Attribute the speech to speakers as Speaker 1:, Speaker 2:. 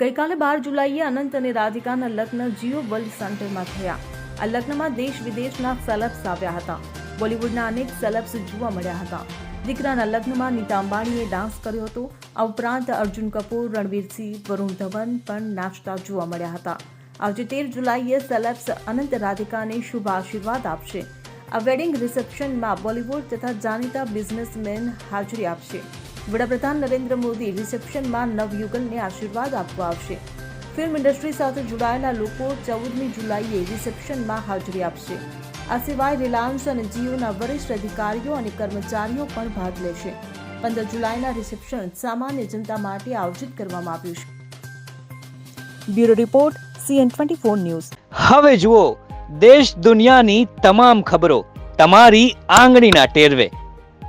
Speaker 1: ગઈકાલે બાર જુલાઈએ અનંત અને રાધિકાના લગ્ન જીઓ વર્લ્ડ સેન્ટરમાં થયા. આ લગ્નમાં દેશ વિદેશના સેલેબ્સ આવ્યા હતા. બોલિવૂડના અનેક સેલેબ્સ જોવા મળ્યા હતા. દીકરાના લગ્નમાં નીતા અંબાણીએ ડાન્સ કર્યો હતો. આ ઉપરાંત અર્જુન કપૂર, રણવીરસિંહ, વરુણ ધવન પણ નાચતા જોવા મળ્યા હતા. આજે તેર જુલાઈએ સેલેબ્સ અનંત રાધિકાને શુભ આશીર્વાદ આપશે. આ વેડિંગ રિસેપ્શનમાં બોલિવૂડ તથા જાણીતા બિઝનેસમેન હાજરી આપશે. વડાપ્રધાન નરેન્દ્ર મોદી રિસેપ્શનમાં નવયુગલને આશીર્વાદ આપવા આવશે. ફિલ્મ ઇન્ડસ્ટ્રી સાથે જોડાયેલા લોકો ચૌદમી જુલાઈએ રિસેપ્શનમાં હાજરી આપશે. આ સિવાય રિલાયન્સ અને જીઓના વરિષ્ઠ અધિકારીઓ અને કર્મચારીઓ પણ ભાગ લેશે. પંદર જુલાઈના રિસેપ્શન સામાન્ય જનતા માટે આયોજિત કરવામાં આવ્યું છે. Bureau report, CN twenty four news.
Speaker 2: હવે જુઓ, દેશ દુનિયાની તમામ ખબરો તમારી આંગળીના ટેરવે.